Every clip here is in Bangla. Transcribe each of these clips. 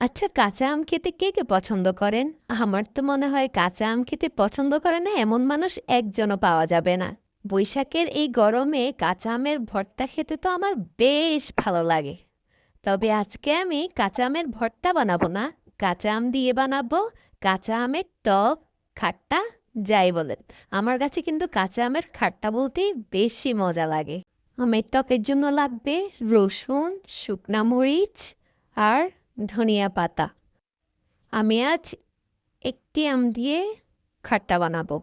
আচ্ছা কাঁচা আম খেতে কে কে পছন্দ করেন? আমার তো মনে হয় কাঁচা আম খেতে পছন্দ করে না এমন মানুষ একজনও পাওয়া যাবে না। বৈশাখের এই গরমে কাঁচা আমের ভর্তা খেতে তো আমার বেশ ভালো লাগে। তবে আজকে আমি কাঁচা আমের ভর্তা বানাবো না। কাঁচা আম দিয়ে বানাবো কাঁচা আমের টক, খাট্টা, যাই বলেন। আমার কাছে কিন্তু কাঁচা আমের খাট্টা বলতেই বেশি মজা লাগে। আমের টকের জন্য লাগবে রসুন, শুকনা মরিচ আর ধনিয়া পাতা। আমি আজ একটি আম দিয়ে খাট্টা বানাবো।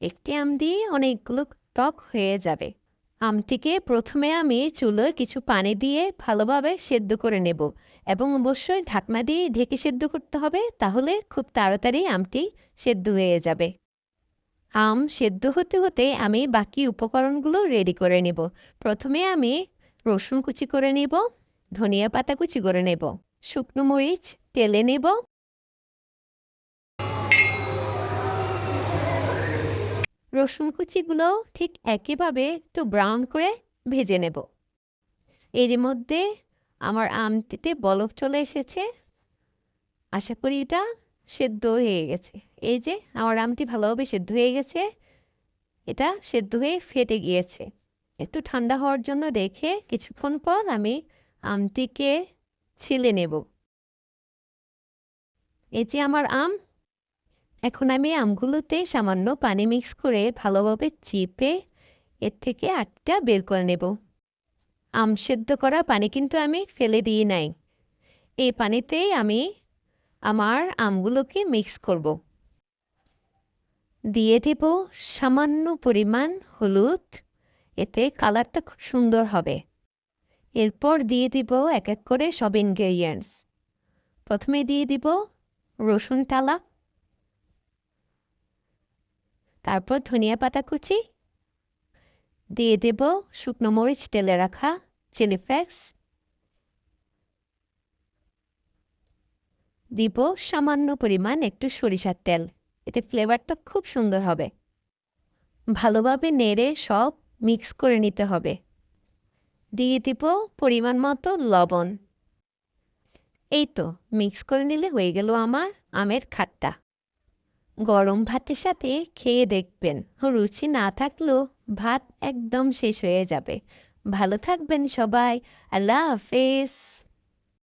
একটি আম দিয়ে অনেকগুলো টক হয়ে যাবে। আমটিকে প্রথমে আমি চুলোয় কিছু পানি দিয়ে ভালোভাবে সেদ্ধ করে নেব এবং অবশ্যই ঢাকনা দিয়ে ঢেকে সেদ্ধ করতে হবে, তাহলে খুব তাড়াতাড়ি আমটি সেদ্ধ হয়ে যাবে। আম সেদ্ধ হতে হতে আমি বাকি উপকরণগুলো রেডি করে নেব। প্রথমে আমি রসুন কুচি করে নেব, ধনিয়া পাতা কুচি করে নেব। শুকনো মরিচ, তেলে নেব। রসুন কুচিগুলো ঠিক একইভাবে একটু ব্রাউন করে ভেজে নেব। এর মধ্যে আমার আমটিতে বলক চলে এসেছে। আশা করি এটা সেদ্ধ হয়ে গেছে। এই যে আমার আমটি ভালোভাবে সেদ্ধ হয়ে গেছে। এটা সেদ্ধ হয়ে ফেটে গিয়েছে। একটু ঠান্ডা হওয়ার জন্য রেখে কিছুক্ষণ পর আমি আমটিকে ছিলে নেব। এই যে আমার আম, এখন আমি আমগুলোতে সামান্য পানি মিক্স করে ভালোভাবে চিপে এর থেকে আটটা বের করে নেব। আম সেদ্ধ করা পানি কিন্তু আমি ফেলে দিই নাই। এই পানিতেই আমি আমার আমগুলোকে মিক্স করব। দিয়ে দেব সামান্য পরিমাণ হলুদ, এতে কালারটা খুব সুন্দর হবে। এরপর দিয়ে দিব এক এক করে সব ইনগ্রেডিয়েন্টস প্রথমে দিয়ে দিব রসুন টালা। তারপর ধনিয়া পাতা কুচি। দিয়ে দেব শুকনো মরিচ তেলে রাখা চিলি ফ্লেক্স দিব সামান্য পরিমাণ একটু সরিষার তেল, এতে ফ্লেভারটা খুব সুন্দর হবে। ভালোভাবে নেড়ে সব মিক্স করে নিতে হবে। দিয়ে দিব পরিমাণ মতো লবণ। এই তো মিক্স করে নিলে হয়ে গেল আমার আমের খাট্টা। গরম ভাতের সাথে খেয়ে দেখবেন, রুচি না থাকলেও ভাত একদম শেষ হয়ে যাবে। ভালো থাকবেন সবাই, আল্লাহ হাফেজ।